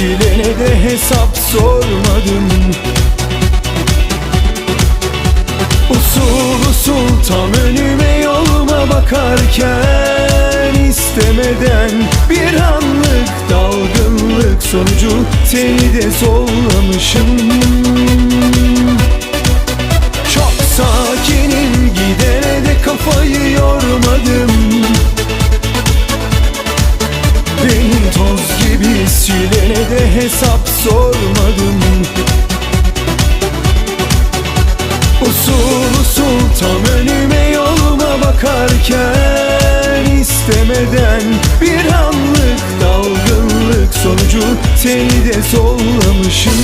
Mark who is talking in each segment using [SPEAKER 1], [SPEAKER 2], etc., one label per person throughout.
[SPEAKER 1] silene de hesap sormadım. Usul usul tam önüme yoluma bakarken istemeden bir anlık dalgınlık sonucu seni de sollamışım hesap sormadım. Usul usul tam önüme yoluma bakarken istemeden bir anlık dalgınlık sonucu seni de sollamışım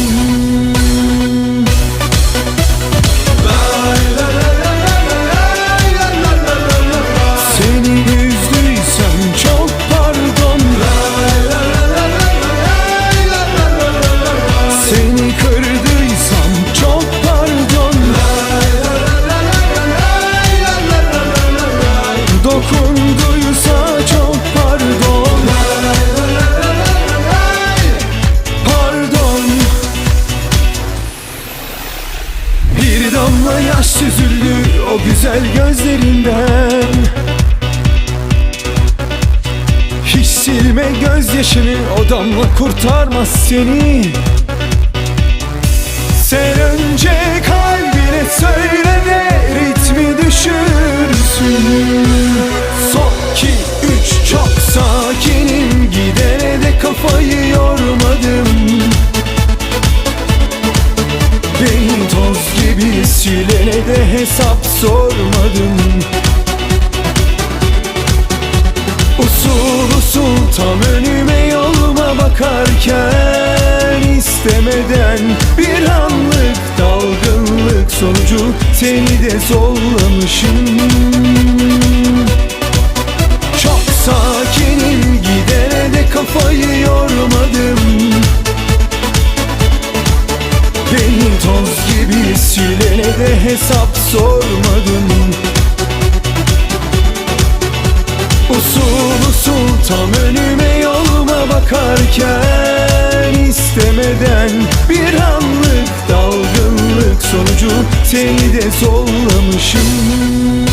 [SPEAKER 1] Dokunduysa çok pardon. Pardon. Bir damla yaş süzüldü o güzel gözlerinden. Hiç silme gözyaşını o damla kurtarmaz seni. Sen önce kalbine söyle de Beni toz gibi silene de hesap sormadım. Usul usul tam önüme yoluma bakarken istemeden bir anlık dalgınlık sonucu seni de sollamışım Çok sakinim gidene de kafayı toz gibi silene de hesap sormadım. Usul usul tam önüme yoluma bakarken istemeden bir anlık dalgınlık sonucu seni de sollamışım